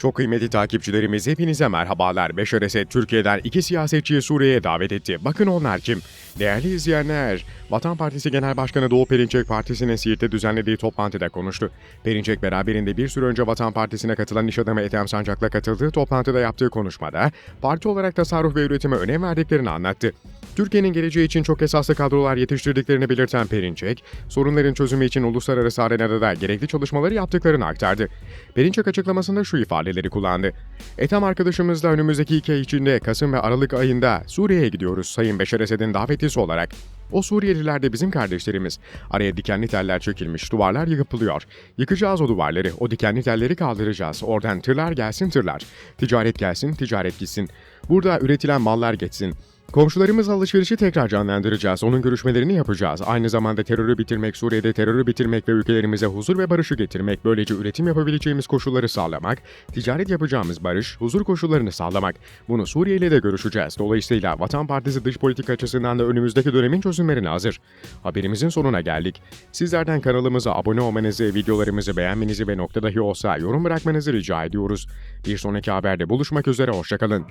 Çok kıymetli takipçilerimiz hepinize merhabalar. Beşar Esed Türkiye'den iki siyasetçiyi Suriye'ye davet etti. Bakın onlar kim? Değerli izleyenler, Vatan Partisi Genel Başkanı Doğu Perinçek Partisi'nin Siirt'te düzenlediği toplantıda konuştu. Perinçek beraberinde bir süre önce Vatan Partisi'ne katılan iş adamı Ethem Sancak'la katıldığı toplantıda yaptığı konuşmada parti olarak tasarruf ve üretime önem verdiklerini anlattı. Türkiye'nin geleceği için çok esaslı kadrolar yetiştirdiklerini belirten Perinçek, sorunların çözümü için uluslararası arenada da gerekli çalışmaları yaptıklarını aktardı. Perinçek açıklamasında şu ifadeleri kullandı. Ethem arkadaşımızla önümüzdeki iki ay içinde Kasım ve Aralık ayında Suriye'ye gidiyoruz Sayın Beşar Esed'in davetlisi olarak. O Suriyeliler de bizim kardeşlerimiz. Araya dikenli teller çekilmiş, duvarlar yıkılıyor. Yıkacağız o duvarları, o dikenli telleri kaldıracağız. Oradan tırlar gelsin tırlar. Ticaret gelsin, ticaret gitsin. Burada üretilen mallar geçsin. Komşularımızla alışverişi tekrar canlandıracağız. Onun görüşmelerini yapacağız. Aynı zamanda terörü bitirmek, Suriye'de terörü bitirmek ve ülkelerimize huzur ve barışı getirmek, böylece üretim yapabileceğimiz koşulları sağlamak, ticaret yapacağımız barış, huzur koşullarını sağlamak. Bunu Suriye ile de görüşeceğiz. Dolayısıyla Vatan Partisi dış politika açısından da önümüzdeki dönemin çözümlerine hazır. Haberimizin sonuna geldik. Sizlerden kanalımıza abone olmanızı, videolarımızı beğenmenizi ve nokta dahi olsa yorum bırakmanızı rica ediyoruz. Bir sonraki haberde buluşmak üzere, hoşçakalın.